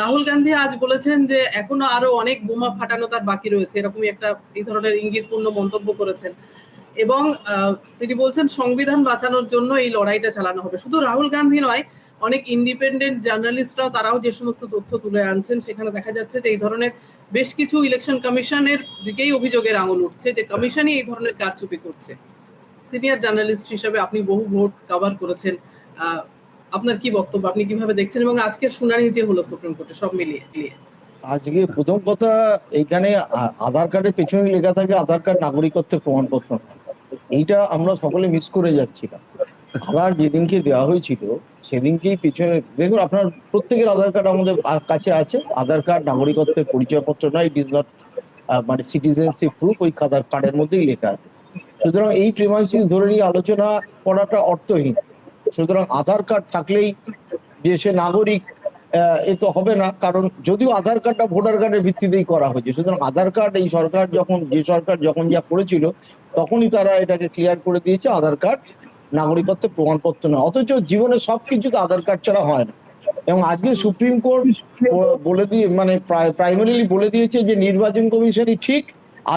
রাহুল গান্ধী আজ বলেছেন যে এখনও আরও অনেক বোমা ফাটানো তার বাকি রয়েছে, এরকমই একটা এই ধরনের ইঙ্গিতপূর্ণ মন্তব্য করেছেন। এবং তিনি বলছেন সংবিধান বাঁচানোর জন্য এই লড়াইটা চালানো হবে। শুধু রাহুল গান্ধী নয়, অনেক ইন্ডিপেন্ডেন্ট জার্নালিস্টরাও তারাও যে সমস্ত তথ্য তুলে আনছেন, সেখানে দেখা যাচ্ছে যে এই ধরনের বেশ কিছু ইলেকশন কমিশনের দিকেই অভিযোগের আঙুল উঠছে যে কমিশনই এই ধরনের কারচুপি করছে। সিনিয়র জার্নালিস্ট হিসেবে আপনি বহু ভোট কভার করেছেন আপনার কি বক্তব্য? আপনি কীভাবে দেখছেন? এবং আজকের শুনানি যে হলো সুপ্রিম কোর্টে সব মিলিয়ে আজকে প্রথম কথা এখানে আধার কার্ডের পেছনে লেখা থাকে, আধার কার্ড নাগরিকত্বের প্রমাণপত্র। এইটা আমরা সকলে মিস করে যাচ্ছিলাম আধার যেদিনকে দেওয়া হয়েছিল, সেদিনকেই পিছনে দেখুন, আপনার প্রত্যেকের আধার কার্ড আমাদের কাছে আছে। আধার কার্ড, নাগরিকত্বের পরিচয়পত্র নয় ইট ইজ নট মানে সিটিজেনশিপ প্রুফ ওই আধার কার্ডের মধ্যেই লেখা আছে। সুতরাং এই প্রিমাইসিস ধরে নিয়ে আলোচনা করাটা অর্থহীন। সুতরাং আধার কার্ড থাকলেই যে সে নাগরিক এ তো হবে না। কারণ যদিও আধার কার্ডটা ভোটার কার্ডের ভিত্তিতেই করা হয়েছে, সুতরাং আধার কার্ড, এই সরকার যখন, যে সরকার যখন যা করেছিল, তখনই তারা এটাকে ক্লিয়ার করে দিয়েছে, আধার কার্ড নাগরিকত্বের প্রমাণপত্র নয়। অথচ জীবনে সবকিছু তো আধার কার্ড ছাড়া হয় না। এবং আজকে সুপ্রিম কোর্ট বলে দিয়ে মানে প্রাইমারিলি বলে দিয়েছে যে নির্বাচন কমিশনই ঠিক,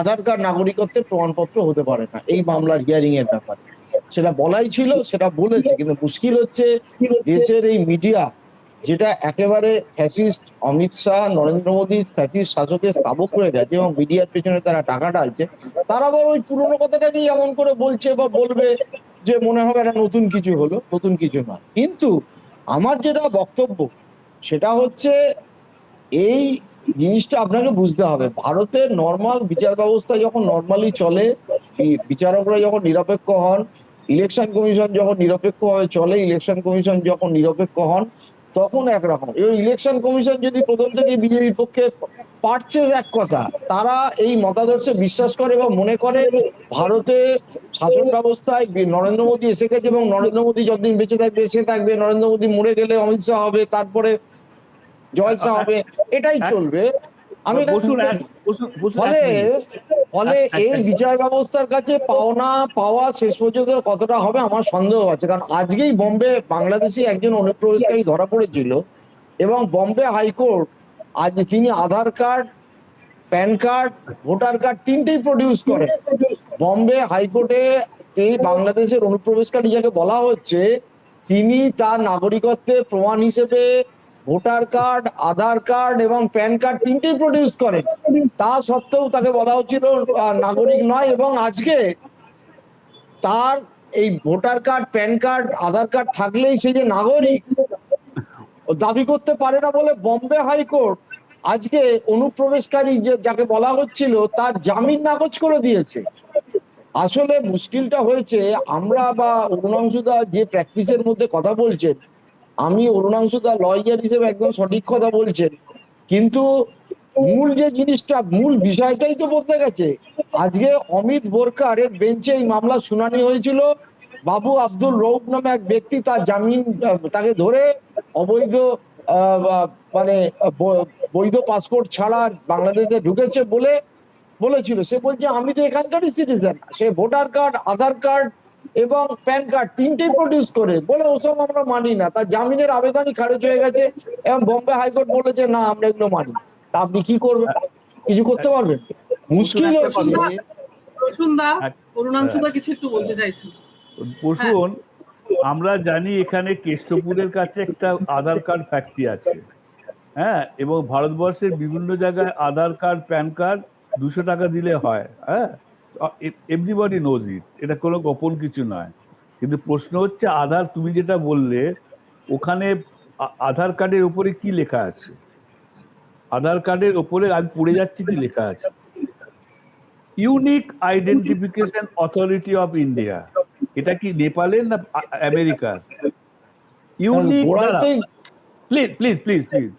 আধার কার্ড নাগরিকত্বের প্রমাণপত্র হতে পারে না। এই মামলার হিয়ারিং এর ব্যাপারে। সেটা বলাই ছিল, সেটা বলেছে। কিন্তু মুশকিল হচ্ছে দেশের এই মিডিয়া, যেটা একেবারে ফ্যাসিস্ট অমিত শাহ, নরেন্দ্র মোদী ফ্যাসিস্ট শাসকের স্থাবক হয়ে গেছে এবং মিডিয়ার পেছনে তারা টাকা ঢালছে, তারা আবার ওই পুরোনো কথাটাকেই এমন করে বলছে বা বলবে যে মনে হবে একটা নতুন কিছু হলো, নতুন কিছু নয়। কিন্তু আমার যেটা বক্তব্য, সেটা হচ্ছে এই জিনিসটা আপনাকে বুঝতে হবে। ভারতের নর্মাল বিচার ব্যবস্থা যখন নর্মালি চলে বিচারকরা যখন নিরপেক্ষ হন ইলেকশন কমিশন যখন নিরপেক্ষভাবে চলে ইলেকশন কমিশন যখন নিরপেক্ষ হন তখন একরকম। এবার ইলেকশন কমিশন যদি প্রথম থেকে বিজেপির পক্ষে পারছে এক কথা তারা এই মতাদর্শে বিশ্বাস করে এবং মনে করে ভারতে শাসন ব্যবস্থায় নরেন্দ্র মোদী এসে গেছে এবং নরেন্দ্র মোদী যতদিন বেঁচে থাকবে সে থাকবে নরেন্দ্র মোদী মরে গেলে অমিত শাহ হবে তারপরে জয় শাহ হবে এটাই চলবে। আমি ফলে। ফলে এক- এই বিচার ব্যবস্থার কাছে পাওনা পাওয়া শেষ পর্যন্ত কতটা হবে আমার সন্দেহ আছে। কারণ আজকেই বম্বে বাংলাদেশি একজন অনুপ্রবেশকারী ধরা পড়েছিল এবং বম্বে হাইকোর্ট আজ তিনি Aadhaar card PAN card voter card তিনটেই প্রডিউস করে। বম্বে হাইকোর্টে এই বাংলাদেশের অনুপ্রবেশকারী যাকে বলা হচ্ছে তিনি তার নাগরিকত্বের প্রমাণ হিসেবে ভোটার কার্ড, আধার কার্ড এবং প্যান কার্ড তিনটেই প্রডিউস করেন তা সত্ত্বেও তাকে বলা হচ্ছিল নাগরিক নয় এবং আজকে তার এই voter card, PAN card, Aadhaar card থাকলেই সে যে নাগরিক দাবি করতে পারে না বলে বম্বে হাইকোর্ট আজকে অনুপ্রবেশকারী যে, যাকে বলা হচ্ছিল তার জামিন নাকচ করে দিয়েছে। আসলে মুশকিলটা হয়েছে, আমরা বা অরুণাংশুদা যে প্র্যাকটিসের মধ্যে কথা বলছেন আমি অরুণাংশুদা লয়ার হিসেবে একদম সঠিক কথা বলছেন। কিন্তু মূল যে জিনিসটা, মূল বিষয়টাই তো বলতে গেছে। আজকে অমিত বোরকার এর বেঞ্চে এই মামলা শুনানি হয়েছিল। বাবু আব্দুল রৌফ নামে এক ব্যক্তি তার জামিন, তাকে ধরে অবৈধ মানে বৈধ পাসপোর্ট ছাড়া বাংলাদেশে ঢুকেছে বলে বলেছিল। সে বলছে, আমি তো এখানকারই সিটিজেন সে ভোটার কার্ড, আধার কার্ড এবং প্যান কার্ড তিনটেই প্রডিউস করে। বলে ওসব আমরা মানি না। তার জামিনের আবেদনই খারিজ হয়ে গেছে এবং বম্বে হাইকোর্ট বলেছে না আমরা এগুলো মানি তা আপনি কি করবেন? কিছু করতে পারবেন? মুশকিল কিছু একটু বলতে চাইছেন। বসুন আমরা জানি এখানে কেষ্টপুরের কাছে একটা আধার কার্ড ফ্যাক্টরি আছে। হ্যাঁ এবং ভারতবর্ষের বিভিন্ন জায়গায় আধার কার্ড প্যান কার্ড দুশো টাকা দিলে হয়। হ্যাঁ এভরিবডি নোজ ইট এটা কোনো গোপন কিছু নয়। কিন্তু প্রশ্ন হচ্ছে আধার তুমি যেটা বললে ওখানে আধার কার্ডের উপরে কি লেখা আছে? আধার কার্ডের উপরে আমি পড়ে যাচ্ছি কি লেখা আছে? Unique identification authority of India এটা কি নেপালের না আমেরিকার? Unique please please please please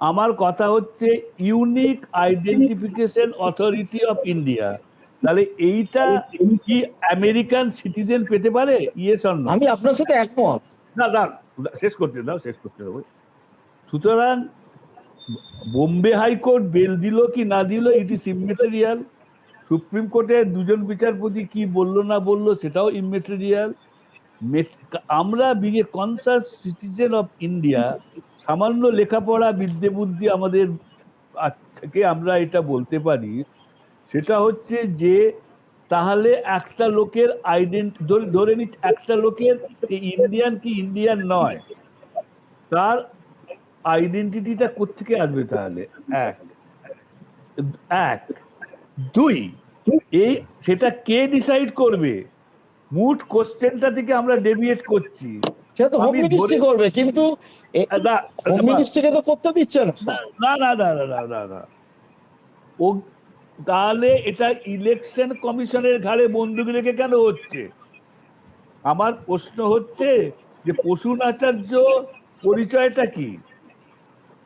আমার কথা হচ্ছে unique identification authority of India তাহলে এইটা কি আমেরিকান সিটিজেন পেতে পারে? ইয়েস আমি আপনার সাথে একমত। না না শেষ করতে দাও শেষ করতে সুতরাং বোম্বে হাইকোর্ট বেল দিল কি না দিল ইট ইস ইমেটেরিয়াল সুপ্রিম কোর্টের দুজন বিচারপতি কি বলল না বলল সেটাও ইমেটেরিয়াল মেট- আমরা বিগে কনসাস সিটিজেন অফ ইন্ডিয়া সামান্য লেখাপড়া বিদ্যে বুদ্ধি আমাদের থেকে আমরা এটা বলতে পারি সেটা হচ্ছে যে তাহলে একটা লোকের আইডেন্টি ধরে নিচ্ছে একটা লোকের ইন্ডিয়ান কি ইন্ডিয়ান নয় তার আইডেন্টিটিটা কোথেকে আসবে তাহলে? এক। এক। দুই এই সেটা কে ডিসাইড করবে? মুট কোশ্চেনটা থেকে আমরা ডেভিয়েট করছি। সে তো হোম মিনিস্ট্রি করবে কিন্তু আচ্ছা, না না। না না না না তাহলে এটা ইলেকশন কমিশনের ঘাড়ে বন্দুক রেখে কেন হচ্ছে? আমার প্রশ্ন হচ্ছে যে পশুন আচার্য পরিচয়টা কি?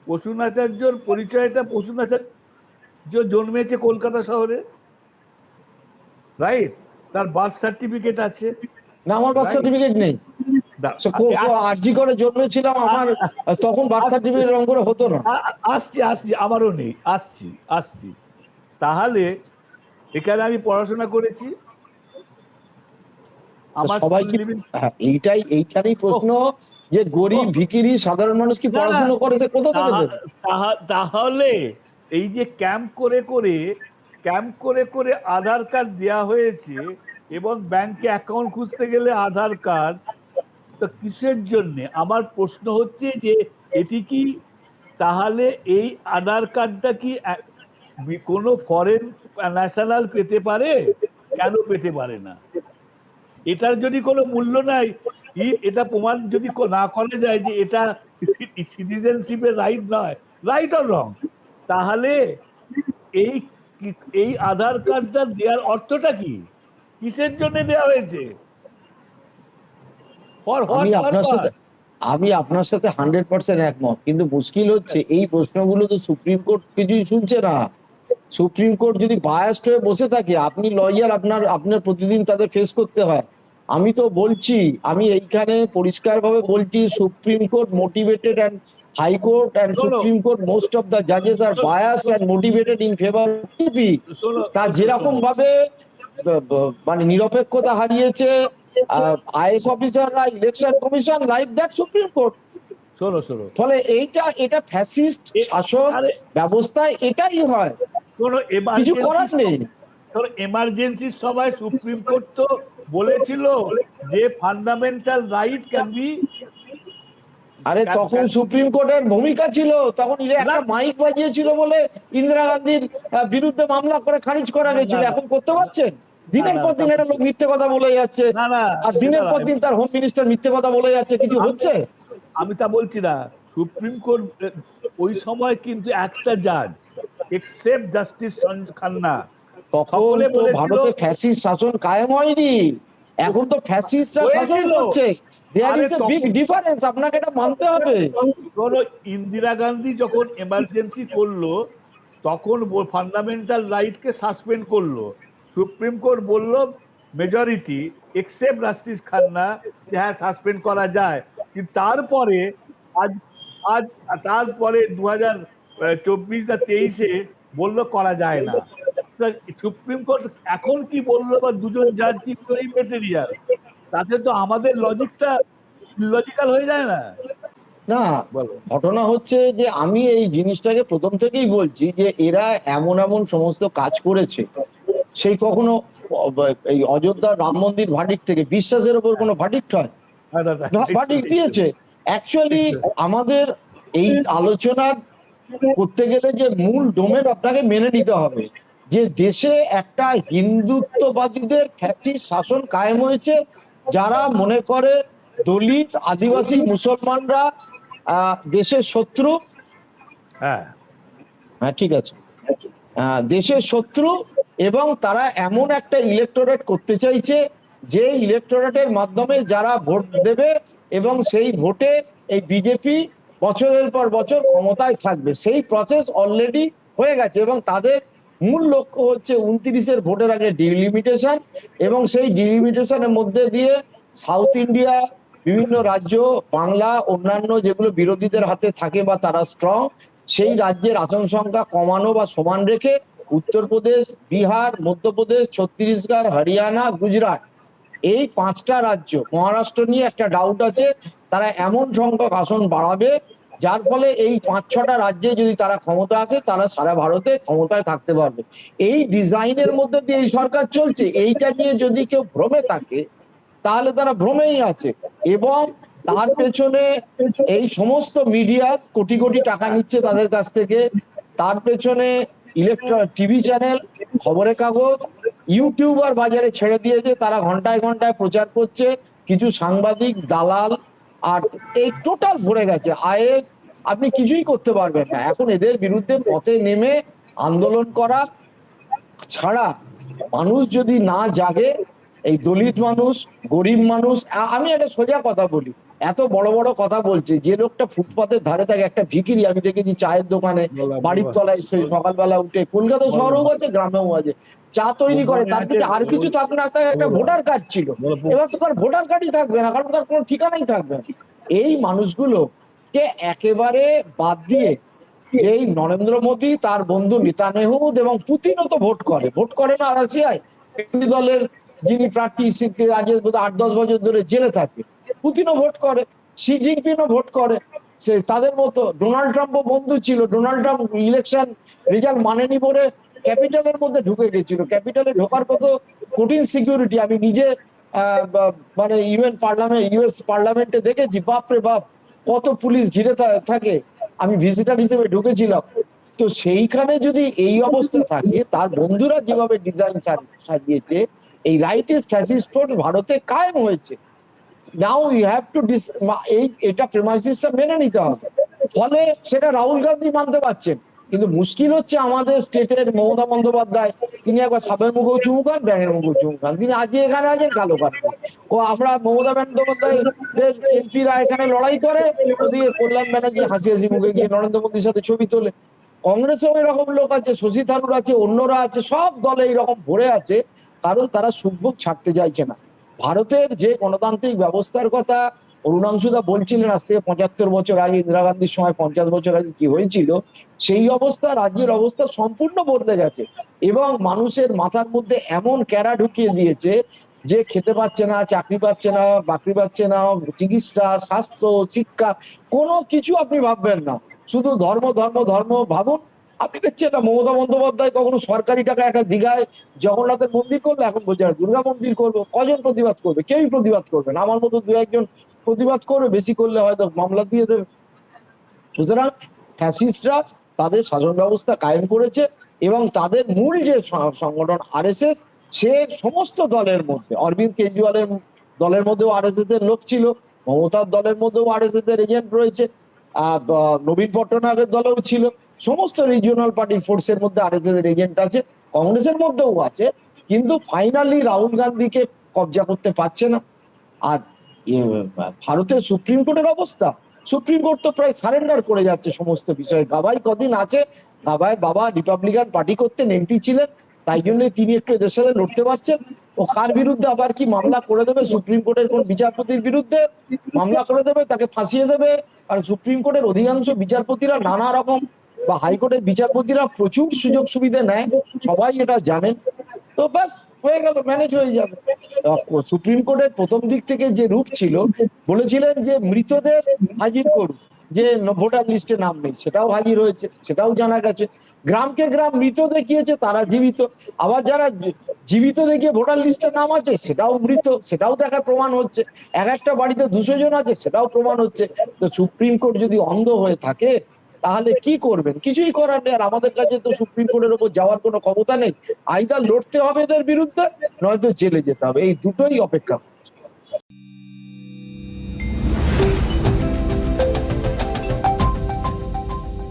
পশুন আচার্যর পরিচয়টা পশুন আচার্য জন্মেছে কলকাতা শহরে? রাইট তার বার্থ সার্টিফিকেট আছে। না আমার বার্থ সার্টিফিকেট নেই। দা- আরজি করে জন্মেছিলাম আমার তখন বার্থ সার্টিফিকেট রং করে হতো না। আসছি আসছি আমারও নেই। আসছি আসছি। তাহলে এখানে আমি পড়াশোনা করেছি। সবাই কি হ্যাঁ, এইটাই এইখানেই প্রশ্ন যে গরিব ভিকিরি সাধারণ মানুষ কি। পড়াশোনা করে? কোথা থেকে তাহলে এই যে ক্যাম্প করে করে ক্যাম্প করে করে আধার কার্ড দেওয়া হয়েছে এবং ব্যাংকে অ্যাকাউন্ট খুঁজতে গেলে আধার কার্ড তো কিসের জন্য? আমার প্রশ্ন হচ্ছে যে এটি কি তাহলে এই আধার কার্ডটা কি কোনো ফরেন ন্যাশনাল পেতে পারে কেন পেতে পারে না? এটার যদি কোনো মূল্য নাই এটা প্রমাণ যদি না করা যায় যে এটা সিটিজেনশিপের রাইট নয় রাইট অর রং তাহলে এই এই আধার কার্ডটা দেওয়ার অর্থটা কি? কিসের জন্য দেওয়া হয়েছে? আমি আপনার সাথে আমি আপনার সাথে হান্ড্রেড পার্সেন্ট একমত কিন্তু মুশকিল হচ্ছে এই প্রশ্নগুলো তো সুপ্রিম কোর্ট কিছুই শুনছে না। সুপ্রিম কোর্ট যদি বায়াস্ট হয়ে বসে থাকে আপনি লয়ার আপনার আপনার প্রতিদিন তাদের ফেস করতে হয়। আমি তো বলছি আমি এইখানে পরিষ্কারভাবে বলছি supreme court motivated and high court and supreme court most of the জাজেস are bias and motivated in favour শোনো। তার যেরকম ভাবে মানে নিরপেক্ষতা হারিয়েছে আইএস অফিসাররা election commission like that supreme court. শোনো শোনো। ফলে এইটা এটা ফ্যাসিস্ট শাসন ব্যবস্থায় এটাই হয়। কিছু করার নেই। এমার্জেন্সির সময় সুপ্রিম কোর্ট তো বলেছিল যে ফান্ডামেন্টাল রাইট ক্যান বি আরে তখন সুপ্রিম কোর্টের ভূমিকা ছিল তখন একটা মাইক বাজিয়েছিল বলে ইন্দিরা গান্ধীর বিরুদ্ধে মামলা করে খারিজ করা না, গেছিল। এখন করতে পারছেন? দিনের পর দিন একটা লোক মিথ্যে কথা বলে যাচ্ছে। না না আর দিনের পর দিন তার হোম মিনিস্টার মিথ্যে কথা বলে যাচ্ছে। কিছু হচ্ছে? আমি তা বলছি না। সুপ্রিম কোর্ট ওই সময় কিন্তু একটা জাজ এক্সেপ্ট জাস্টিস খান্না তখন তো ভারতে ফ্যাসিস্ট শাসন কায়েম হয়নি। এখন তো ফ্যাসিস্টরা শাসন করছে। There is a big difference আপনাকে এটা মানতে হবে। ধরো ইন্দিরা গান্ধী যখন এমার্জেন্সি করল তখন ফান্ডামেন্টাল রাইটকে সাসপেন্ড করল। সুপ্রিম কোর্ট বলল মেজরিটি এক্সেপ্ট জাস্টিস খান্না যে হ্যাঁ সাসপেন্ড করা যায়। কিন্তু তারপরে আজ আজ তারপরে দু হাজার চব্বিশ না তেইশে বলল করা যায় না। সুপ্রিম কোর্ট এখন কি বলল বা দুজন জাজ কি মেটেরিয়াল তাতে তো আমাদের লজিকটা লজিক্যাল হয়ে যায় না। না ঘটনা হচ্ছে যে আমি এই জিনিসটাকে প্রথম থেকেই বলছি যে এরা এমন এমন সমস্ত কাজ করেছে। সেই কখনো এই অযোধ্যা রাম মন্দির ভাডিক থেকে বিশ্বাসের ওপর কোনো ভাডিক্ট হয়? না, দিয়েছে। অ্যাকচুয়ালি আমাদের এই আলোচনার করতে গেলে যে মূল ডোমেন আপনাকে মেনে নিতে হবে। যে দেশে একটা হিন্দুত্ববাদীদের ফ্যাসিস্ট শাসন কায়েম হয়েছে যারা মনে করে দলিত আদিবাসী মুসলমানরা দেশের শত্রু। হ্যাঁ। হ্যাঁ ঠিক আছে। দেশের শত্রু এবং তারা এমন একটা ইলেকটোরেট করতে চাইছে যে ইলেকটোরেটের মাধ্যমে যারা ভোট দেবে এবং সেই ভোটে এই বিজেপি বছরের পর বছর ক্ষমতায় থাকবে। সেই প্রসেস অলরেডি হয়ে গেছে এবং তাদের মূল লক্ষ্য হচ্ছে উনত্রিশের ভোটের আগে ডিলিমিটেশন এবং সেই ডিলিমিটেশনের মধ্যে দিয়ে সাউথ ইন্ডিয়া বিভিন্ন রাজ্য, বাংলা, অন্যান্য যেগুলো বিরোধীদের হাতে থাকে বা তারা স্ট্রং সেই রাজ্যের আসন সংখ্যা কমানো বা সমান রেখে উত্তরপ্রদেশ, বিহার, মধ্যপ্রদেশ, ছত্তিশগড়, হরিয়ানা, গুজরাট এই পাঁচটা রাজ্য, মহারাষ্ট্র নিয়ে একটা ডাউট আছে, তারা এমন সংখ্যক আসন বাড়াবে, যার ফলে এই পাঁচ ছটা রাজ্যে যদি তারা ক্ষমতা আছে তারা সারা ভারতে ক্ষমতায় থাকতে পারবে। এই ডিজাইনের মধ্যে দিয়ে এই সরকার চলছে, এইটা নিয়ে যদি কেউ ভ্রমে থাকে, তাহলে তারা ভ্রমেই আছে। এবং তার পেছনে এই সমস্ত মিডিয়া কোটি কোটি টাকা নিচ্ছে তাদের কাছ থেকে, তার পেছনে ইলেকট্রন টিভি চ্যানেল খবরের কাগজ ইউটিউবার বাজারে ছেড়ে দিয়েছে, তারা ঘন্টায় ঘন্টায় প্রচার করছে, কিছু সাংবাদিক, দালাল, আর এই টোটাল ভরে গেছে। আইএস, আপনি কিছুই করতে পারবেন না। এখন এদের বিরুদ্ধে পথে নেমে আন্দোলন করা ছাড়া মানুষ যদি না জাগে এই দলিত মানুষ গরিব মানুষ আমি একটা সোজা কথা বলি। এত বড় বড় কথা বলছে যে লোকটা ফুটপাতের ধারে থাকে একটা ভিকিরি আমি দেখেছি চায়ের দোকানে বাড়ির তলায় সকালবেলা উঠে কলকাতা শহরেও আছে গ্রামেও আছে। চা তৈরি করে তার থেকে আর কিছু থাকবে না তার একটা ভোটার কার্ড ছিল। এবার তো তার ভোটার কার্ডই থাকবে না কারণ তার কোনো ঠিকানাই থাকবে না। এই মানুষগুলোকে একেবারে বাদ দিয়ে এই নরেন্দ্র মোদী তার বন্ধু নেতানেহুদ এবং পুতিনও তো ভোট করে। ভোট করে না রাশিয়ায়। দলের যিনি প্রার্থী আজ আট, দশ বছর ধরে জেলে থাকে। পুতিনও ভোট করে, শি জিনপিংও ভোট করে। সে তাদের মতো ডোনাল্ড ট্রাম্পও বন্ধু ছিল। ডোনাল্ড ট্রাম্প ইলেকশন রেজাল্ট মানেনি বলে ক্যাপিটালের মধ্যে ঢুকে গেছিল। ক্যাপিটালে ঢোকার কত কঠিন সিকিউরিটি আমি নিজে মানে ইউএন পার্লামেন্ট ইউএস পার্লামেন্টে দেখেছি। বাপরে বাপ, কত পুলিশ ঘিরে থাকে। আমি ভিজিটার হিসেবে ঢুকেছিলাম। তো সেইখানে যদি এই অবস্থা থাকে, তার বন্ধুরা যেভাবে ডিজাইন সাজিয়েছে এই রাইট ইজ ফ্যাসিস্ট ভারতে কায়েম হয়েছে। নাও ইউ হ্যাভ টু ডিস এই, এটা প্রেমাইসিসটা মেনে নিতে হবে। ফলে সেটা রাহুল গান্ধী মানতে পারছেন। কিন্তু মুশকিল হচ্ছে আমাদের স্টেটের মমতা বন্দ্যোপাধ্যায়, তিনি একবার সাপের মুখেও চুমু খান ব্যাঙের মুখেও চুমু খান তিনি আজ এখানে আছেন, কালো কাটবেন ও আমরা মমতা বন্দ্যোপাধ্যায় এমপিরা এখানে লড়াই করে, ওদিকে কল্যাণ ব্যানার্জি হাসি হাসি মুখে গিয়ে নরেন্দ্র মোদীর সাথে ছবি তোলে। কংগ্রেসেও এরকম লোক আছে, শশী থারুর আছে, অন্যরা আছে, সব দলে এইরকম ভরে আছে। কারণ তারা সুখভোগ ছাড়তে চাইছে না। ভারতের যে গণতান্ত্রিক ব্যবস্থার কথা অরুণাংশুদা বলছিলেন, আজ থেকে পঁচাত্তর বছর আগে ইন্দিরা গান্ধীর সময় পঞ্চাশ বছর আগে কি হয়েছিল, সেই অবস্থা রাজ্যের অবস্থা সম্পূর্ণ বদলে গেছে এবং মানুষের মাথার মধ্যে এমন ক্যারা ঢুকিয়ে দিয়েছে যে খেতে পাচ্ছে না, চাকরি পাচ্ছে না, বাকরি পাচ্ছে না, চিকিৎসা, স্বাস্থ্য, শিক্ষা, কোনো কিছু আপনি ভাববেন না। শুধু ধর্ম ধর্ম ধর্ম ভাবুন আপনি দেখছেন না, মমতা বন্দ্যোপাধ্যায় কখনো সরকারি টাকা একটা দীঘায় জগন্নাথের মন্দির করল? এখন বলছে, আর দুর্গা মন্দির করব। কজন প্রতিবাদ করবে? কেউই প্রতিবাদ করবে না। আমার মতো দু একজন প্রতিবাদ করবে, বেশি করলে হয়তো মামলা দিয়ে দেবে। সুতরাং ফ্যাসিস্টরা তাদের শাসন ব্যবস্থা কায়েম করেছে এবং তাদের মূল যে সংগঠন আরএসএস, সে সমস্ত দলের মধ্যে, অরবিন্দ কেজরিওয়ালের দলের মধ্যেও আরএসএস এর লোক ছিল, মমতার দলের মধ্যেও আরএসএস এর এজেন্ট রয়েছে নবীন পট্টনায়কের দলেও ছিল। সমস্ত রিজিওনাল পার্টি ফোর্সের মধ্যে আরএসএস এজেন্ট আছে, কংগ্রেসের মধ্যেও আছে, কিন্তু ফাইনালি রাহুল গান্ধীকে কবজা করতে পারছে না। আর ভারতের সুপ্রিম কোর্টের অবস্থা, সুপ্রিম কোর্ট তো প্রায় সারেন্ডার করে যাচ্ছে সমস্ত বিষয়ে। গাবাই কদিন আছে, গাবাই বাবা রিপাবলিকান পার্টি করতেন এমপি ছিলেন, তাই জন্য তিনি একটু এদের সাথে লড়তে পারছেন। ও কার বিরুদ্ধে আবার কি মামলা করে দেবে? সুপ্রিম কোর্টের কোন বিচারপতির বিরুদ্ধে মামলা করে দেবে? তাকে ফাঁসিয়ে দেবে? আর সুপ্রিম কোর্টের অধিকাংশ বিচারপতিরা নানা রকম বা হাইকোর্টের বিচারপতিরা প্রচুর সুযোগ সুবিধা নেয়, সবাই এটা জানেন। তো ব্যাস, হয়ে গেল ম্যানেজ হয়ে যাবে। সুপ্রিম কোর্টের প্রথম দিক থেকে যে রূপ ছিল, বলেছিলেন যে মৃতদের হাজির করুন, যে ভোটার লিস্টে নাম নেই, সেটাও হাজির হয়েছে, সেটাও জানা গেছে। গ্রামকে গ্রাম মৃত দেখিয়েছে, তারা জীবিত। আবার যারা জীবিত দেখিয়ে ভোটার লিস্টে নাম আছে, সেটাও মৃত, সেটাও দেখা প্রমাণ হচ্ছে। এক একটা বাড়িতে দুশো জন আছে, সেটাও প্রমাণ হচ্ছে। তো সুপ্রিম কোর্ট যদি অন্ধ হয়ে থাকে তাহলে কি করবেন? কিছুই করার নেই। আর আমাদের কাছে তো সুপ্রিম কোর্টের উপর যাওয়ার কোনো ক্ষমতা নেই। আইদার লড়তে হবে এদের বিরুদ্ধে, নয়তো জেলে যেতে হবে। এই দুটোই অপেক্ষা।